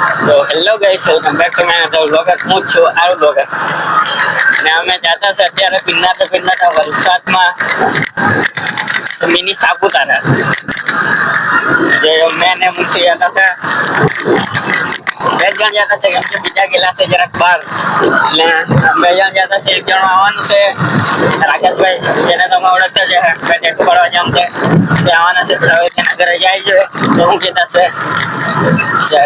તો hello guys welcome back to my other blogger હું જ છું આરો બ્લોગર અને અમે જાતા છે અત્યારે પિન્નાતા પિન્નાતા વલસાડમાં મિની સાપુતારા જે મેં ને મુક્ષી જતા છે બે જણ જતા છે કેમ કે બીજા ગયેલા છે જરાક બહાર એટલે બે જણ જતા છે એક જણ આવવાનું છે રાકેશભાઈ જેને તમે ઓળખતા છે બે ટેટુ પાડવા જામ છે તે આવવાના છે પણ હવે તેના ઘરે જાય છે તો હું કહેતા છે જય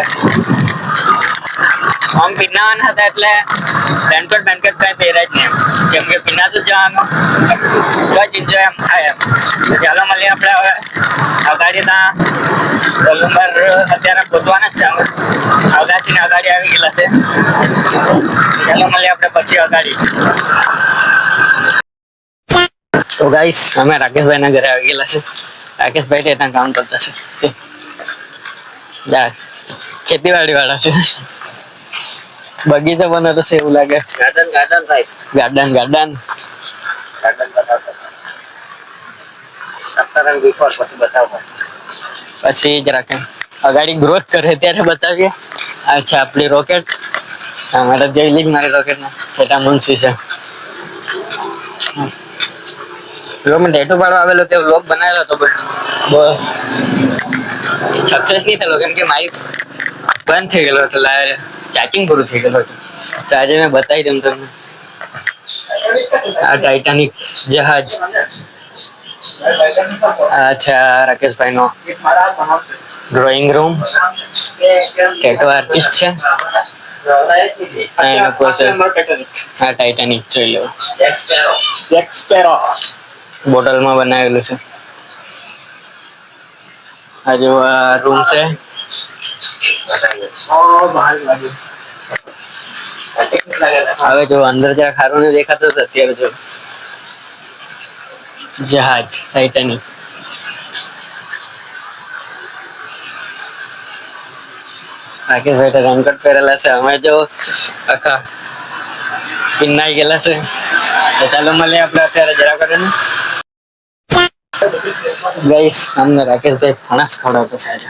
આમ પીનાવાના હતા એટલે રેનકોટ બેનકોટ કઈ પહેરાય જ નહીં. કેમ કે પીના તો જવાનું. જ એન્જોય એમ થાય એમ. ચાલો મળીએ આપણે હવે. અગાડી ત્યાં રોલ નંબર અત્યારે ગોતવાના જ છે અગાસીને અગાડી આવી ગયેલા છે. ચાલો મળીએ આપણે પછી અગાડી તો ગાઈસ અમે રાકેશભાઈના ઘરે આવી ગયેલા છે. રાકેશભાઈ ત્યાં કામ કરતા છે. ખેતીવાડી વાળા છે. બગીચા બનાવતો છે એવું લાગે ગાર્ડન ગાર્ડન ભાઈ ગાર્ડન ગાર્ડન ગાર્ડન બતાવતો સત્તરંગ બિફોર પછી બતાવો પછી જરાક એમ અગાડી ગ્રોથ કરે ત્યારે બતાવીએ આ છે આપણી રોકેટ અમારે જોઈ લીધ મારી રોકેટ ને સેટા મુનસી છે જો મેં ટેટુ પાડવા આવેલો તે વ્લોગ બનાવેલો હતો બટ સક્સેસ નહીં થયેલો કેમ કે મારી બંધ થઈ ગયેલો હતો ચાર્જિંગ પૂરું થઈ ગયેલું તો આજે મેં બતાવી દઉં તમને. આ ટાઇટાનિક જહાજ. આ છે આ રાકેશભાઈનો ડ્રોઈંગ રૂમ ટેટો આર્ટિસ્ટ છે. એનો process. આ ટાઇટાનિક જોઈ લો. બોટલમાં બનાવેલું છે. આ જો આ રૂમ છે. હવે જો અંદર જરા ખારું ને દેખાતું હતું અત્યારે જો જહાજ ટાઇટાનિક રાકેશભાઈ તો રેનકોટ પહેરેલા છે અમે જો આખા પિન્નાઈ ગયેલા છે તો ચાલો મળીએ આપણે અત્યારે જરા કરે ને ગઈશ અમને રાકેશભાઈ ફણસ ખવડાવતો છે આજે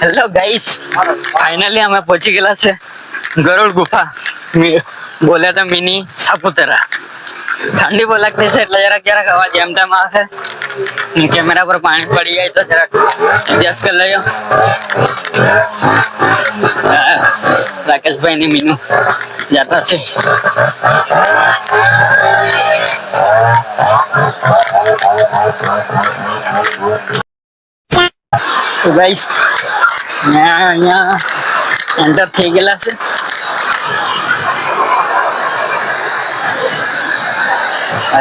હેલો ગાઈસ ફાઇનલી અમે પહોંચી ગયેલા છે ગરુડ ગુફા મી- બોલ્યા હતા મિની સાપુતારા ઠંડી બહુ લાગતી છે એટલે જરાક જરાક અવાજ એમ તેમ આવે કેમેરા પર પાણી પડી જાય તો જરાક એડજસ્ટ કરી લેજો આ રાકેશભાઈ ની મીનુ જાતા છે તો ગાઈસ મેં અહીંયા એન્ટર થઈ ગયેલા છે.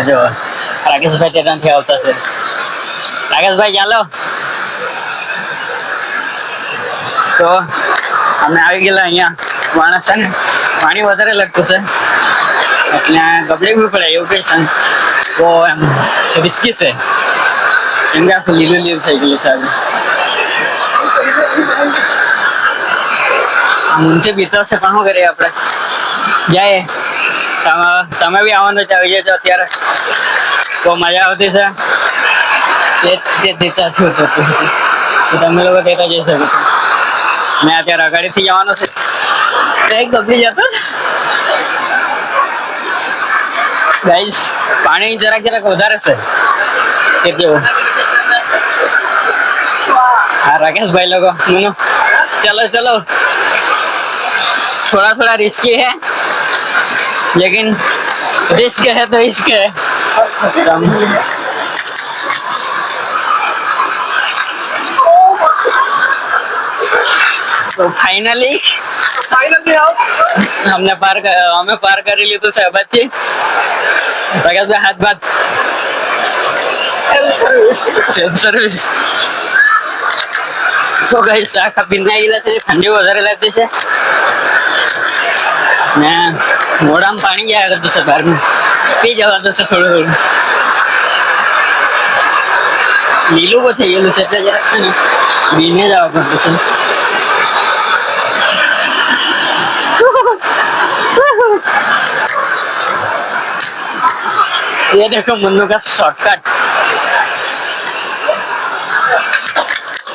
જો, રાકેશભાઈ ત્યાંથી આવતા છે. રાકેશભાઈ, ચાલો. તો અમે આવી ગયેલા અહીંયા. માણસ છે ને, પાણી વધારે લાગતું છે. એટલે ગબડી બી પડે એવું કઈ છે તો એમ રિસ્કી છે. એમ કે આખું લીલું લીલું થઈ ગયું છે મુનસી પીતો છે, પણ શું કરીએ આપણે? જાય. તમે બી આવવાનું છે આવી જજો અત્યારે. બહુ મજા આવતી છે. તે તે દેતા થયું તો તમે લોકો દેતા જઈ શકો છો. મેં અત્યારે અગાડીથી જવાનો છે. તો એક ગભરી જતો ગાઈસ, પાણી જરાક જરાક વધારે છે. કે કેવું? हाँ, राकेश भाई लोगो मुनो चलो चलो। थोड़ा थोड़ा रिस्की है। लेकिन रिस्क है तो रिस्क है। तो फाइनली हमने पार कर, हमें पार कर ली तो सहबत थी। राकेश भाई हाथ बात सर्विस તો ગઈ આખા પીના ગયેલા છે ઠંડી વધારે લાગતી છે ને મોઢામાં પાણી ગયા કરતું છે બહારનું પી જવા તો છે થોડું થોડું લીલું બહુ થઈ ગયેલું છે એટલે જરાક છે ને બીને જવા પડતું છે ये देखो मुन्नू का शॉर्टकट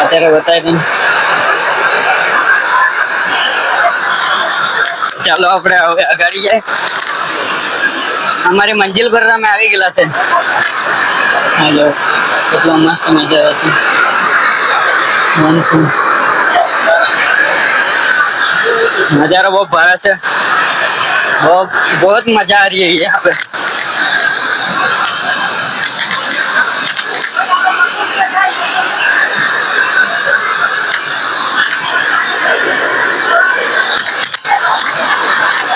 અત્યારે બતાય દઉં. ચાલો આપણે હવે આગળ જાય અમારી મંજિલ પર અમે આવી ગયેલા છે. હાલો, કેટલો મસ્ત મજા આવે છે. નજારો બહુ ભારે છે. બહુ બહુ મજા આ રહી છે યહાં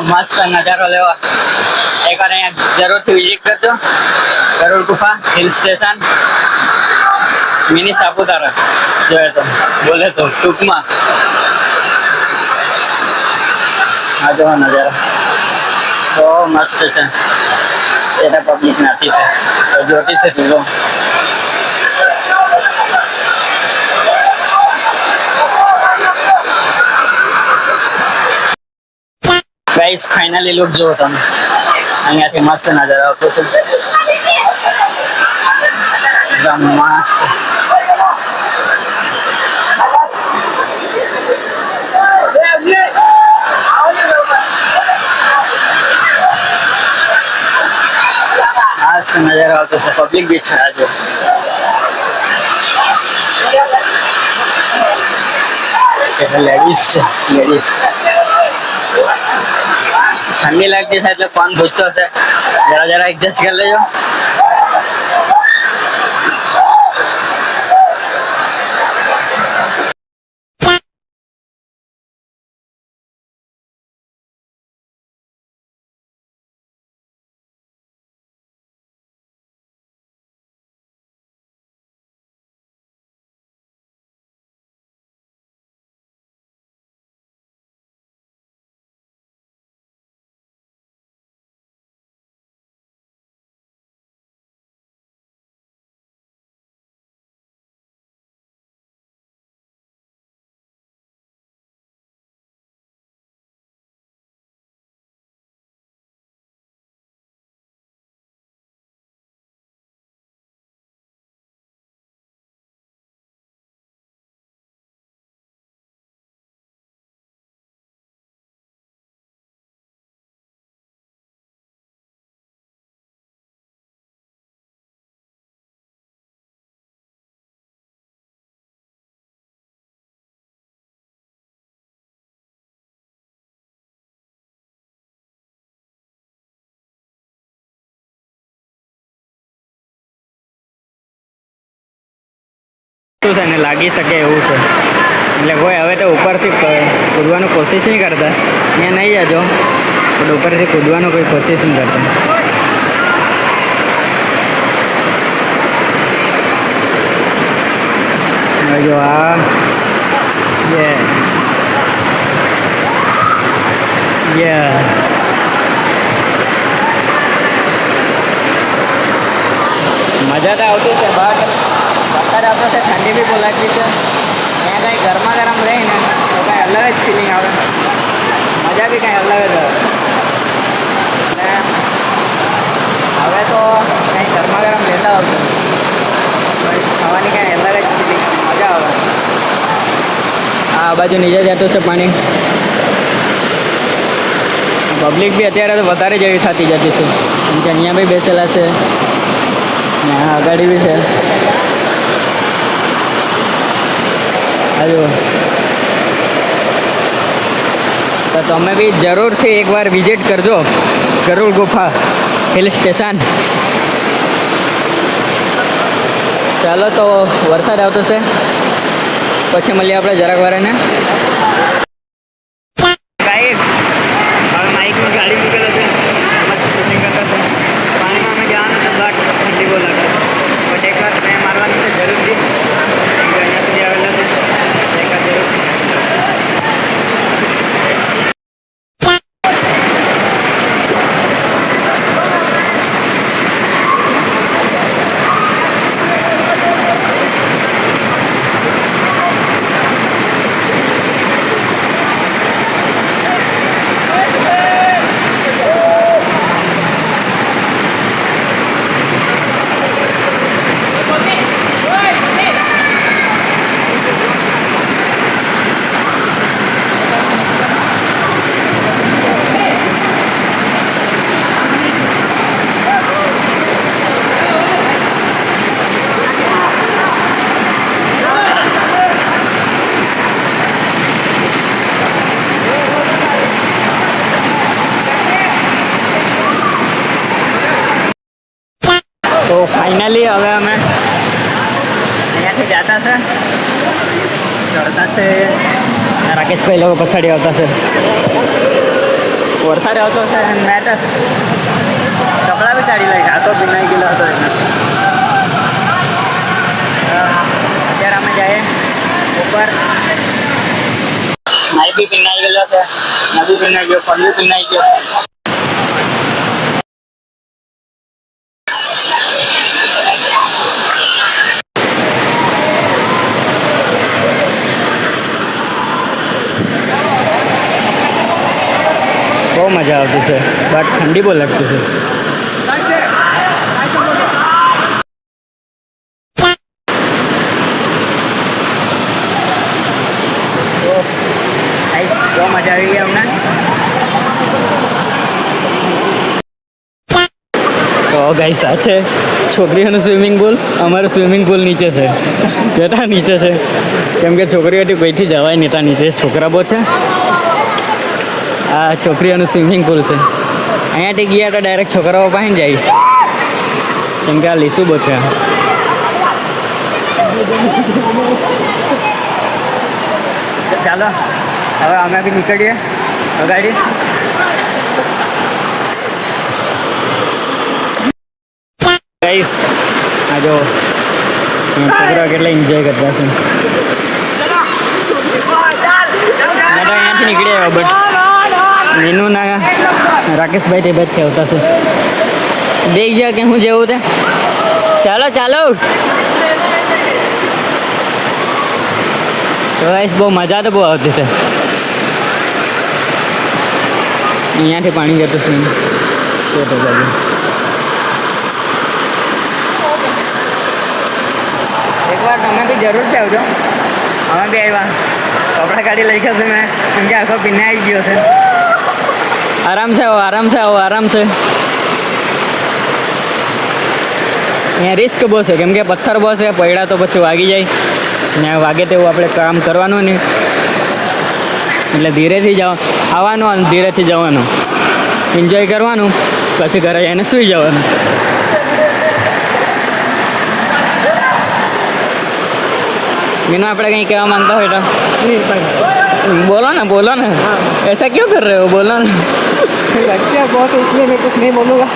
મસ્ત નજારો લેવો. એકવાર અહીંયા જરૂરથી વિઝિટ કરજો. ગરુડ ગુફા હિલ સ્ટેશન મિની સાપુતારા. જોઈએ તો. બોલે તો, ટૂંકમાં. આ જોવા નજારા. બહુ મસ્ત છે. એના પબ્લિક નથી છે. જોતી છે તું ગાઈસ ફાઇનલી લુક જો તમે. અહીંયાથી મસ્ત નજર આવતો છે. એકદમ મસ્ત. આ નજર આવતો છે. પબ્લિક બી છે આજે. લેડીઝ છે લેડીઝ ઠંડી લાગતી છે એટલે ફોન ભૂજતો છે જરા જરા એડજસ્ટ કરી લેજો શું છે ને લાગી શકે એવું છે એટલે કોઈ હવે તો ઉપરથી ક- કૂદવાનું કોશિશ નહીં કરતા અહીંયા નહીં જજો પણ ઉપરથી કૂદવાનું કોઈ કોશિશ નહીં કરતા હવે જો આ યે યે મજા તો આવતી છે બટ પથ્થર આવતો છે ઠંડી બી બોલાતી છે. ત્યાં કંઈ ગરમા ગરમ રહી ને, તો કંઈ અલગ જ ફિલિંગ આવે. મજા બી કંઈ અલગ જ આવે. હવે તો કંઈ ગરમા ગરમ લેતા આવતું ખાવાની કાંઈ અલગ જ ફિલિંગ મજા આવે. આ બાજુ નીચે જતું છે પાણી. પબ્લિક બી અત્યારે તો વધારે જેવી થતી જતી છે. કેમ કે અહીંયા બી બેસેલા છે. ને આગળ બી છે. હજુ તો તમે બી જરૂરથી એકવાર વિઝિટ કરજો. ગરુડ ગુફા હિલ સ્ટેશન ચાલો તો વરસાદ આવતો છે. પછી મળીએ આપણે જરાક વાર છે. પાણીમાં અમે ચડતા છે આ રાકેશભાઈ લોકો પછાડી આવતા છે વરસાદ આવતો છે અને મેં તો કપડાં બી કાઢી લઈ આ તો ભીનાઈ ગયેલો હતો એટલે અત્યારે અમે જઈએ ઉપર નાઈ બી પીનાઈ ગયેલો છે નદી પીનાઈ ગયો પલ્લુ પીનાઈ ગયો મજા આવતી છે. બટ ઠંડી બહુ લાગતી છે. બહુ છોકરીઓનું સ્વિમિંગ પુલ અમારું સ્વિમિંગ પુલ નીચે છે. જતા નીચે છે. કેમ કે છોકરીઓથી કોઈથી જવાય નહીં નીચે. છોકરા બહુ છે. આ છોકરીઓનું સ્વિમિંગ પુલ છે. અહીંયાથી ગયા તો ડાયરેક્ટ છોકરાઓ પાસે જાય. કેમ કે આ લીસું બહુ છે. ચાલો હવે અમે બી નીકળીએ. ગાડી ગાઈસ આ જો છોકરા કેટલા એન્જોય કરતા છે. મેં તો અહીંયાથી નીકળી આવ્યા બટ મીનુ ના રાકેશભાઈ તે બાદ આવતા છે. દેખ જા કે હું જેવું તે. ચાલો ચાલો. તો બહુ મજા તો બહુ આવતી છે. અહીંયાથી પાણી જતું છે તો બાજુ એકવાર તમે બી જરૂરથી આવજો. અમે બી આવ્યા. કપડાં કાઢી લઈ ગયા છે મેં. કેમ કે આખો પીને આવી ગયો છે. આરામ છે આવો આરામ છે આવો આરામ છે. અહીંયા રિસ્ક બહુ છે કેમ કે પથ્થર બહુ છે પૈડા તો પછી વાગી જાય. ત્યાં વાગે તેવું આપણે કામ કરવાનું ને. એટલે ધીરેથી જવા આવવાનું અને ધીરેથી જવાનું. એન્જોય કરવાનું પછી ઘરે જઈને સુઈ જવાનું. એનું આપણે કંઈ કહેવા માંગતા હોય તો? બોલો ને બોલો ને. એસા ક્યુ કર રહ્યો? બોલો ને. लड़कियाँ बहुत है इसलिए मैं कुछ नहीं बोलूँगा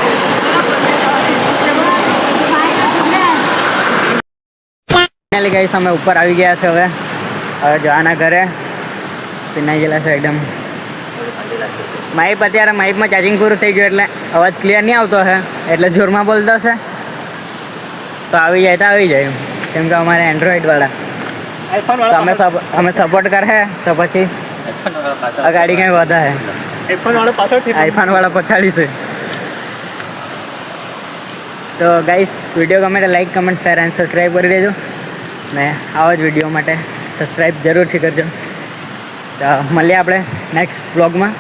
ફાઇનલી ગાઈસ અમે ઉપર આવી ગયા છે હવે હવે જવાના ઘરે પીનાઈ ગયેલા છે એકદમ માઇપ અત્યારે માઇપમાં ચાર્જિંગ પૂરું થઈ ગયું એટલે અવાજ ક્લિયર નહીં આવતો છે એટલે જોરમાં બોલતો છે તો આવી જાય તો આવી જાય કેમ કે અમારે એન્ડ્રોઈડ વાળા आईफोन તો અમે સપ અમે સપોર્ટ કરે તો પછી આ ગાડી કંઈ વધે છે આઈફોન વાળો પાછળથી આઈફોન વાળા પછાડી છે. તો ગાઈસ વીડિયો ગમે તો like comment share and subscribe કરી દેજો. ને આવા જ વીડિયો માટે સબસ્ક્રાઈબ જરૂરથી કરજો. તો મળીએ આપણે નેક્સ્ટ બ્લોગમાં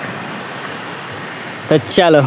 તો ચાલો.